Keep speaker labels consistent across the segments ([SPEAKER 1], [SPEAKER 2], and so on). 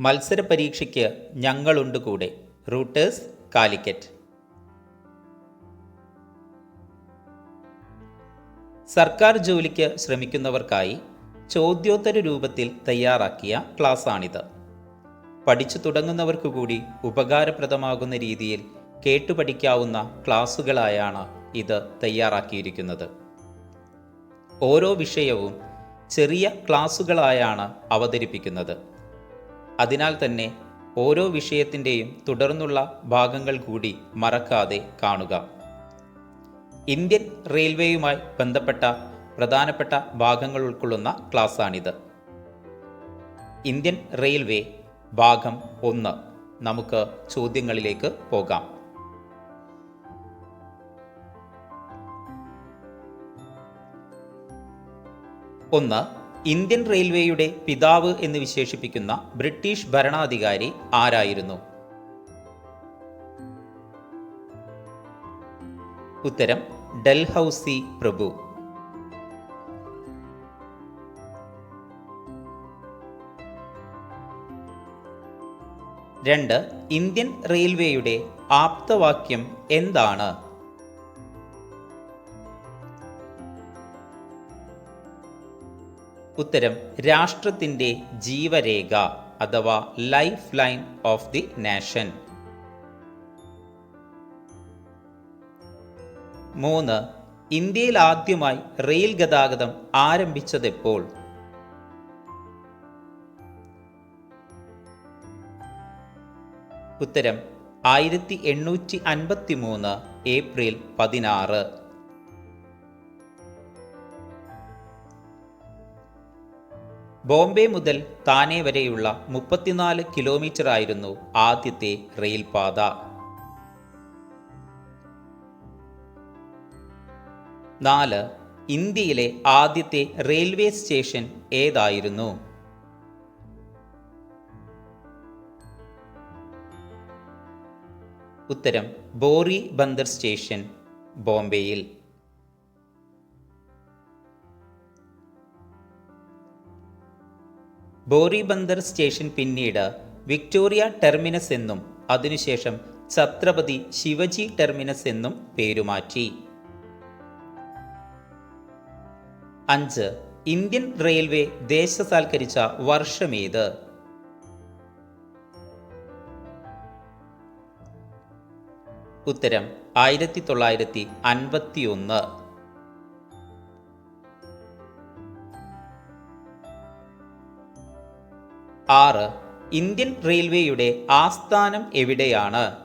[SPEAKER 1] മത്സര പരീക്ഷയ്ക്ക് ഞങ്ങളുണ്ട് കൂടെ റൂട്ടേഴ്സ് കാലിക്കറ്റ്. സർക്കാർ ജോലിക്ക് ശ്രമിക്കുന്നവർക്കായി ചോദ്യോത്തര രൂപത്തിൽ തയ്യാറാക്കിയ ക്ലാസ്സാണിത്. പഠിച്ചു തുടങ്ങുന്നവർക്കു കൂടി ഉപകാരപ്രദമാകുന്ന രീതിയിൽ കേട്ടുപഠിക്കാവുന്ന ക്ലാസ്സുകളായാണ് ഇത് തയ്യാറാക്കിയിരിക്കുന്നത്. ഓരോ വിഷയവും ചെറിയ ക്ലാസ്സുകളായാണ് അവതരിപ്പിക്കുന്നത്. അതിനാൽ തന്നെ ഓരോ വിഷയത്തിന്റെയും തുടർന്നുള്ള ഭാഗങ്ങൾ കൂടി മറക്കാതെ കാണുക. ഇന്ത്യൻ റെയിൽവേയുമായി ബന്ധപ്പെട്ട പ്രധാനപ്പെട്ട ഭാഗങ്ങൾ ഉൾക്കൊള്ളുന്ന ക്ലാസ്സാണിത്. ഇന്ത്യൻ റെയിൽവേ ഭാഗം ഒന്ന്. നമുക്ക് ചോദ്യങ്ങളിലേക്ക് പോകാം. ഒന്ന് ഇന്ത്യൻ റെയിൽവേയുടെ പിതാവ് എന്ന് വിശേഷിപ്പിക്കുന്ന ബ്രിട്ടീഷ് ഭരണാധികാരി ആരായിരുന്നു? ഉത്തരം ഡൽഹൌസി പ്രഭു. രണ്ട് ഇന്ത്യൻ റെയിൽവേയുടെ ആപ്തവാക്യം എന്താണ്? ഉത്തരം രാഷ്ട്രത്തിന്റെ ജീവരേഖ അഥവാ life line of the nation. മൂന്ന് ഇന്ത്യയിൽ ആദ്യമായി റെയിൽ ഗതാഗതം ആരംഭിച്ചതെപ്പോൾ? ഉത്തരം ആയിരത്തി എണ്ണൂറ്റി അൻപത്തി മൂന്ന് ഏപ്രിൽ പതിനാറ്. ബോംബെ മുതൽ താനെ വരെയുള്ള മുപ്പത്തിനാല് കിലോമീറ്റർ ആയിരുന്നു ആദ്യത്തെ റെയിൽപാത. നാല് ഇന്ത്യയിലെ ആദ്യത്തെ റെയിൽവേ സ്റ്റേഷൻ ഏതായിരുന്നു? ഉത്തരം ബോറി ബന്ദർ സ്റ്റേഷൻ ബോംബെയിൽ. ബോറി ബന്ദർ സ്റ്റേഷൻ പിന്നീട് വിക്ടോറിയ ടെർമിനസ് എന്നും അതിനുശേഷം ഛത്രപതി ശിവജി ടെർമിനസ് എന്നും പേരുമാറ്റി. അഞ്ച്. ഇന്ത്യൻ റെയിൽവേ ദേശസാൽക്കരിച്ച വർഷമേത്? ഉത്തരം ആയിരത്തി തൊള്ളായിരത്തി അൻപത്തി ഒന്ന് ആറ്. ഇന്ത്യൻ റെയിൽവേയുടെ ആസ്ഥാനം എവിടെയാണ്?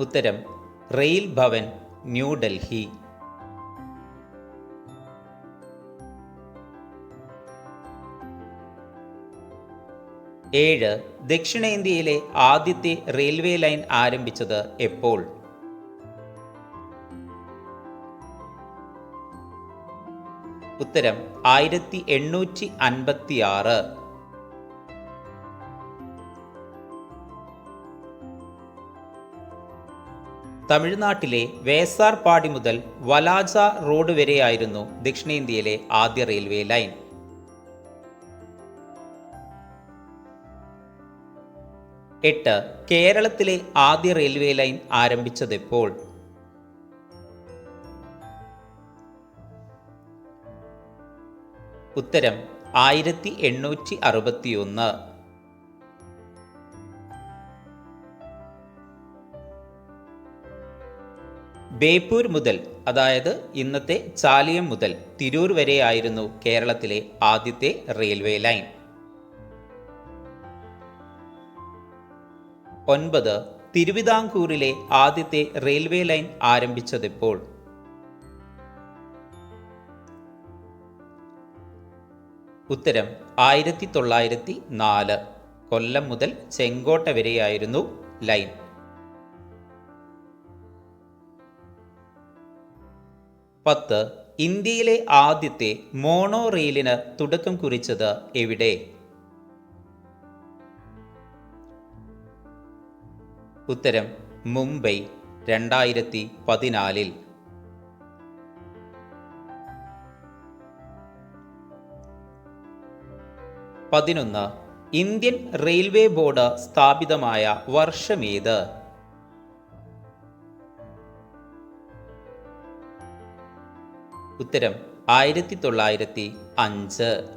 [SPEAKER 1] ഉത്തരം റെയിൽ ഭവൻ ന്യൂഡൽഹി ഏഴ്. ദക്ഷിണേന്ത്യയിലെ ആദ്യത്തെ റെയിൽവേ ലൈൻ ആരംഭിച്ചത് എപ്പോൾ? ഉത്തരം ആയിരത്തി എണ്ണൂറ്റി അൻപത്തി ആറ് തമിഴ്നാട്ടിലെ വേസാർപാടി മുതൽ വലാജ റോഡ് വരെയായിരുന്നു ദക്ഷിണേന്ത്യയിലെ ആദ്യ റെയിൽവേ ലൈൻ. എട്ട് കേരളത്തിലെ ആദ്യ റെയിൽവേ ലൈൻ ആരംഭിച്ചതെപ്പോൾ? ഉത്തരം ആയിരത്തി എണ്ണൂറ്റി അറുപത്തിയൊന്ന്. ബേപ്പൂർ മുതൽ അതായത് ഇന്നത്തെ ചാലിയം മുതൽ തിരൂർ വരെയായിരുന്നു കേരളത്തിലെ ആദ്യത്തെ റെയിൽവേ ലൈൻ. ഒൻപത് തിരുവിതാംകൂറിലെ ആദ്യത്തെ റെയിൽവേ ലൈൻ ആരംഭിച്ചതെപ്പോൾ ഉത്തരം ആയിരത്തി തൊള്ളായിരത്തി നാല് കൊല്ലം മുതൽ ചെങ്കോട്ട വരെയായിരുന്നു ലൈൻ. പത്ത്. ഇന്ത്യയിലെ ആദ്യത്തെ മോണോ റെയിലിന് തുടക്കം കുറിച്ചത് എവിടെ? ഉത്തരം മുംബൈ രണ്ടായിരത്തി പതിനാലിൽ പതിനൊന്ന് ഇന്ത്യൻ റെയിൽവേ ബോർഡ് സ്ഥാപിതമായ വർഷമേത്? ഉത്തരം ആയിരത്തി തൊള്ളായിരത്തി അഞ്ച്.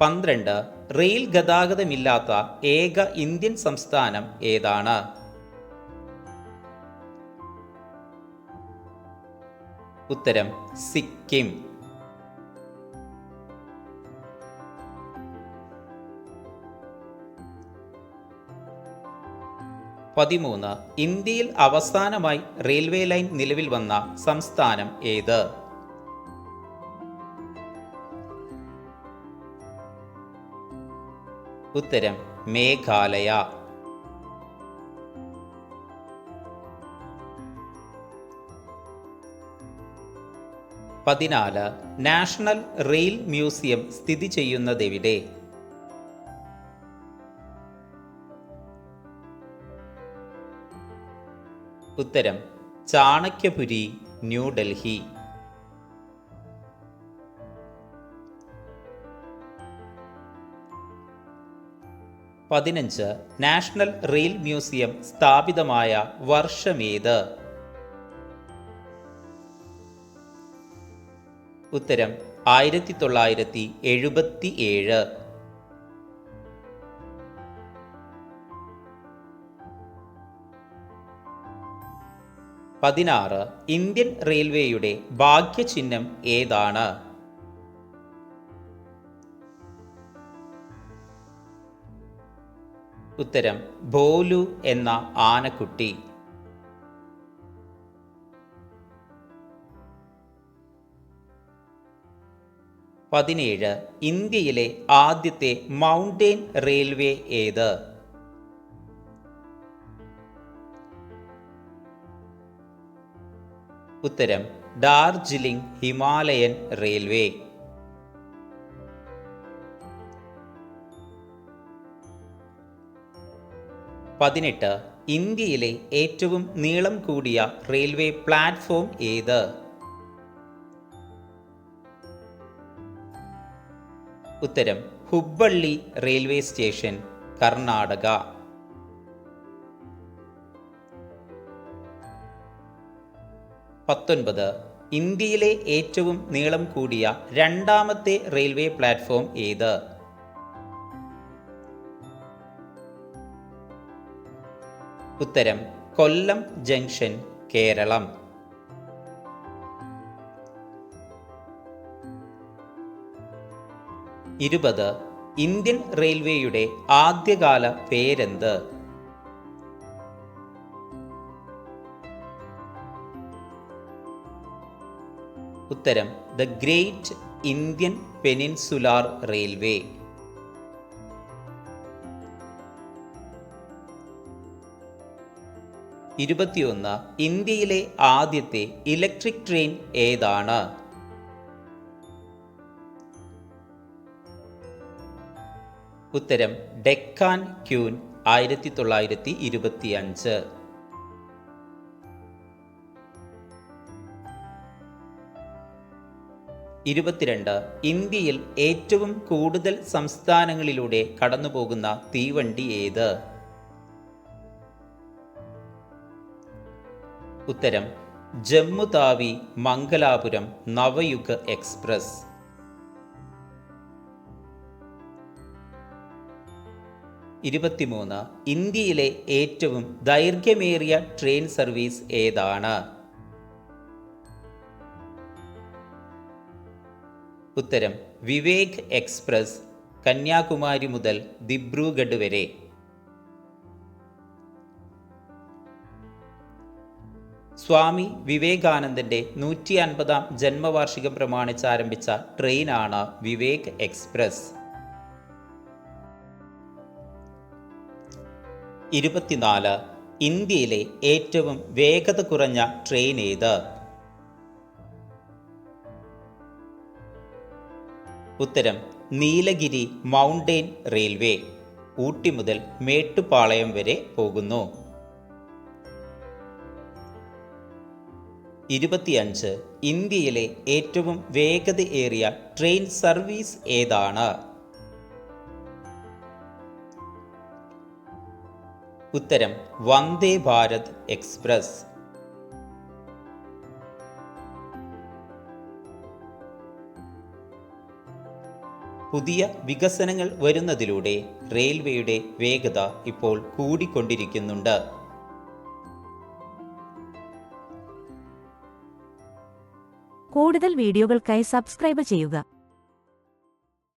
[SPEAKER 1] പന്ത്രണ്ട് റെയിൽ ഗതാഗതമില്ലാത്ത ഏക ഇന്ത്യൻ സംസ്ഥാനം ഏതാണ്? ഉത്തരം സിക്കിം. പതിമൂന്ന് ഇന്ത്യയിൽ അവസാനമായി റെയിൽവേ ലൈൻ നിലവിൽ വന്ന സംസ്ഥാനം ഏത്? ഉത്തരം മേഘാലയ. പതിനാല് നാഷണൽ റെയിൽ മ്യൂസിയം സ്ഥിതി ചെയ്യുന്നതെവിടെ? ഉത്തരം ചാണക്യപുരി ന്യൂഡൽഹി പതിനഞ്ച് നാഷണൽ റെയിൽ മ്യൂസിയം സ്ഥാപിതമായ വർഷമേത് ഉത്തരം ആയിരത്തി തൊള്ളായിരത്തി എഴുപത്തി ഏഴ് പതിനാറ് ഇന്ത്യൻ റെയിൽവേയുടെ ഭാഗ്യചിഹ്നം ഏതാണ്? ഉത്തരം ഭോലു എന്ന ആനക്കുട്ടി. പതിനേഴ് ഇന്ത്യയിലെ ആദ്യത്തെ മൗണ്ടെയിൻ റെയിൽവേ ഏത്? ഉത്തരം ഡാർജിലിംഗ് ഹിമാലയൻ റെയിൽവേ. പതിനെട്ട് ഇന്ത്യയിലെ ഏറ്റവും നീളം കൂടിയ റെയിൽവേ പ്ലാറ്റ്ഫോം ഏത്? ഉത്തരം ഹുബ്ബള്ളി റെയിൽവേ സ്റ്റേഷൻ കർണാടക. പത്തൊൻപത് ഇന്ത്യയിലെ ഏറ്റവും നീളം കൂടിയ രണ്ടാമത്തെ റെയിൽവേ പ്ലാറ്റ്ഫോം ഏത്? ഉത്തരം കൊല്ലം ജംഗ്ഷൻ കേരളം. ഇരുപത് ഇന്ത്യൻ റെയിൽവേയുടെ ആദ്യകാല പേരെന്ത്? ഉത്തരം the great Indian peninsular railway. ഇരുപത്തിയൊന്ന് ഇന്ത്യയിലെ ആദ്യത്തെ ഇലക്ട്രിക് ട്രെയിൻ ഏതാണ്? ഉത്തരം ഡെക്കാൻ ക്യൂൻ ആയിരത്തി തൊള്ളായിരത്തി ഇരുപത്തി അഞ്ച് ഇരുപത്തിരണ്ട് ഇന്ത്യയിൽ ഏറ്റവും കൂടുതൽ സംസ്ഥാനങ്ങളിലൂടെ കടന്നുപോകുന്ന തീവണ്ടി ഏത്? ഉത്തരം ജമ്മു താവി മംഗലാപുരം നവയുഗ എക്സ്പ്രസ്. ഇരുപത്തിമൂന്ന്. ഇന്ത്യയിലെ ഏറ്റവും ദൈർഘ്യമേറിയ ട്രെയിൻ സർവീസ് ഏതാണ്? ഉത്തരം വിവേക് എക്സ്പ്രസ് കന്യാകുമാരി മുതൽ ദിബ്രുഗഡ് വരെ. സ്വാമി വിവേകാനന്ദന്റെ നൂറ്റി അൻപതാം ജന്മവാർഷികം പ്രമാണിച്ച് ആരംഭിച്ച ട്രെയിനാണ് വിവേക് എക്സ്പ്രസ്. ഇരുപത്തിനാല് ഇന്ത്യയിലെ ഏറ്റവും വേഗത കുറഞ്ഞ ട്രെയിൻ ഏത്? ഉത്തരം നീലഗിരി മൗണ്ടെയിൻ റെയിൽവേ. ഊട്ടി മുതൽ മേട്ടുപാളയം വരെ പോകുന്നു. ഇരുപത്തിയഞ്ച് ഇന്ത്യയിലെ ഏറ്റവും വേഗതയേറിയ ട്രെയിൻ സർവീസ് ഏതാണ്? ഉത്തരം വന്ദേ ഭാരത് എക്സ്പ്രസ്. പുതിയ വികസനങ്ങൾ വരുന്നതിലൂടെ റെയിൽവേയുടെ വേഗത ഇപ്പോൾ കൂടിക്കൊണ്ടിരിക്കുന്നുണ്ട്.
[SPEAKER 2] കൂടുതൽ വീഡിയോകൾക്കായി സബ്സ്ക്രൈബ് ചെയ്യുക.